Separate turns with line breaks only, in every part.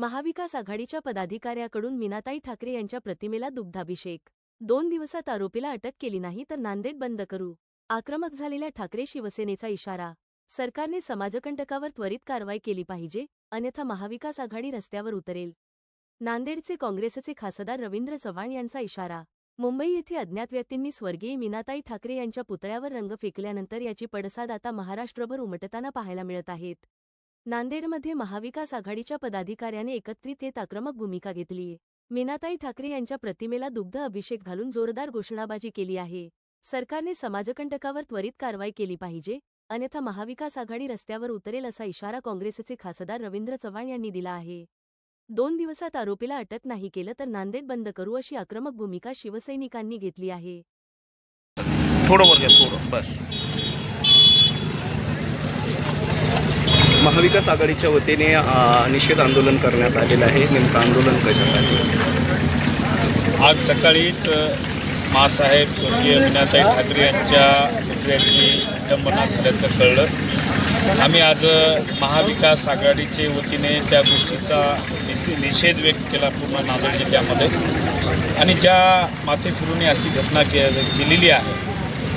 महाविकास आघाडीच्या पदाधिकाऱ्याकडून मीनाताई ठाकरे यांच्या प्रतिमेला दुग्धाभिषेक. दोन दिवसात आरोपीला अटक केली नाही तर नांदेड बंद करू. आक्रमक झालेल्या ठाकरे शिवसेनेचा इशारा. सरकारने समाजकंटकावर त्वरित कारवाई केली पाहिजे अन्यथा महाविकास आघाडी रस्त्यावर उतरेल. नांदेडचे काँग्रेसचे खासदार रवींद्र चव्हाण यांचा इशारा. मुंबई येथे अज्ञात व्यक्तींनी स्वर्गीय मीनाताई ठाकरे यांच्या पुतळ्यावर रंग फेकल्यानंतर याची पडसाद आता महाराष्ट्रभर उमटताना पाहायला मिळत आहेत. नांदेडमध्ये महाविकास आघाडीच्या पदाधिकाऱ्याने एकत्रित येत आक्रमक भूमिका घेतलीये मीनाताई ठाकरे यांच्या प्रतिमेला दुग्ध अभिषेक घालून जोरदार घोषणाबाजी केली आहे. सरकारने समाजकंटकावर त्वरित कारवाई केली पाहिजे अन्यथा महाविकास आघाडी रस्त्यावर उतरेल असा इशारा काँग्रेसचे खासदार रवींद्र चव्हाण यांनी दिला आहे. दोन दिवसात आरोपीला अटक नाही केलं तर नांदेड बंद करू अशी आक्रमक भूमिका शिवसैनिकांनी घेतली आहे.
थोडं. बस. महाविकास आघाडीच्या वतीने निषेध आंदोलन करण्यात आलेलं आहे. नेमकं आंदोलन कशासाठी?
आज सकाळीच मासाहेब स्वर्गीय मीनाताई ठाकरे यांच्या पुतळ्याची विटंबना झाल्याचं कळलं. आम्ही आज महाविकास आघाडीचे वतीने त्या गोष्टीचा निषेध व्यक्त केला पूर्ण नांदेड जिल्ह्यामध्ये. आणि ज्या माथे अशी घटना के केलेली आहे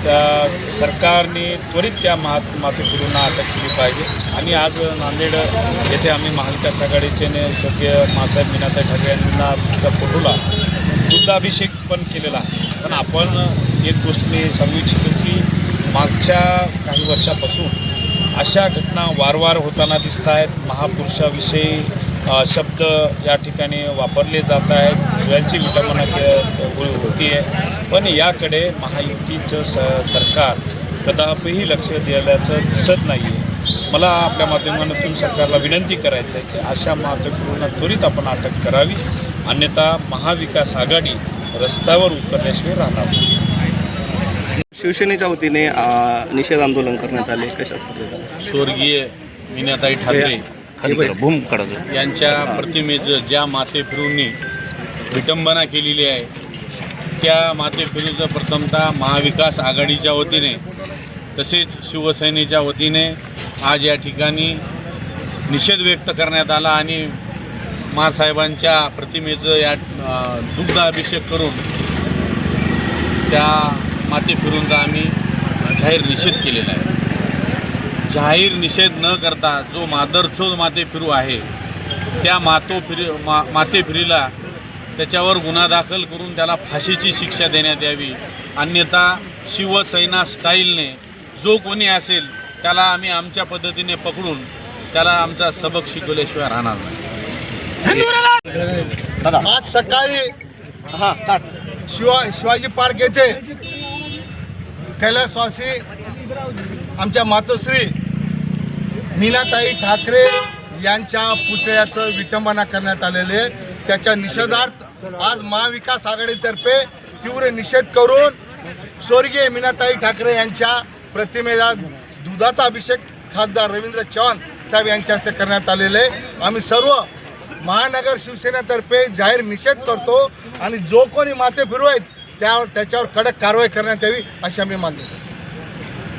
त्या सरकारने त्वरित त्या मा माथे अटक केली पाहिजे. आणि आज नांदेड येथे आम्ही महाविकास आघाडीचे ने स्वर्गीय मासाहेब मीनाताई ठाकरे यांना त्या फोटोला दुग्धाभिषेक पण केलेला आहे. पण आपण एक गोष्ट मी सांगू इच्छितो की मागच्या काही वर्षापासून अशा घटना वारंवार होताना दिसत आहेत. महापुरुषाविषयी शब्द या ठिकाणी वापरले जात आहेत. यांची विटंबना होती आहे. पण याकडे महायुतीचं स सरकार कदापिही लक्ष दिल्याचं दिसत नाही आहे मला आपल्या माध्यमातून सरकारला विनंती करायचं आहे की अशा मातोश्रींना त्वरित आपण अटक करावी. अन्यथा महाविकास आघाडी रस्त्यावर उतरल्याशिवाय राहणार नाही.
शिवसेनेच्या वतीने निषेध आंदोलन करण्यात आले. कशासाठी?
स्वर्गीय मीनाताई ठाकरे
भूम कडक
यांच्या प्रतिमेचं ज्या माते फिरूंनी विटंबना केलेली आहे त्या माते फिरूचं प्रथमतः महाविकास आघाडीच्या वतीने तसेच शिवसेनेच्या वतीने आज या ठिकाणी निषेध व्यक्त करण्यात आला आणि मासाहेबांच्या प्रतिमेचं या दुग्धाभिषेक करून त्या माते फिरूंचा आम्ही जाहीर निषेध केलेला आहे. जाहीर निषेध न करता जो मादरचोद माते फिरू आहे त्या मातो फिरी मा माते फिरीला त्याच्यावर गुन्हा दाखल करून त्याला फाशीची शिक्षा देण्यात यावी. अन्यथा शिवसेना स्टाईलने जो कोणी असेल त्याला आम्ही आमच्या पद्धतीने पकडून त्याला आमचा सबक शिकवल्याशिवाय राहणार नाही.
आज सकाळी शिवा शिवाजी पार्क येथे कैलासवासी आमच्या मातोश्री मीनाताई ठाकरे यांच्या पुतळ्याचं विटंबना करण्यात आलेले आहे. त्याच्या निषेधार्थ आज महाविकास आघाडीतर्फे तीव्र निषेध करून स्वर्गीय मीनाताई ठाकरे यांच्या प्रतिमेला दुधाचा अभिषेक खासदार रवींद्र चव्हाण साहेब यांच्या हस्ते करण्यात आलेले आहे. आम्ही सर्व महानगर शिवसेनेतर्फे जाहीर निषेध करतो आणि जो कोणी माते फिरू आहेत त्यावर त्याच्यावर कडक कारवाई करण्यात यावी अशी आम्ही मागणी करतो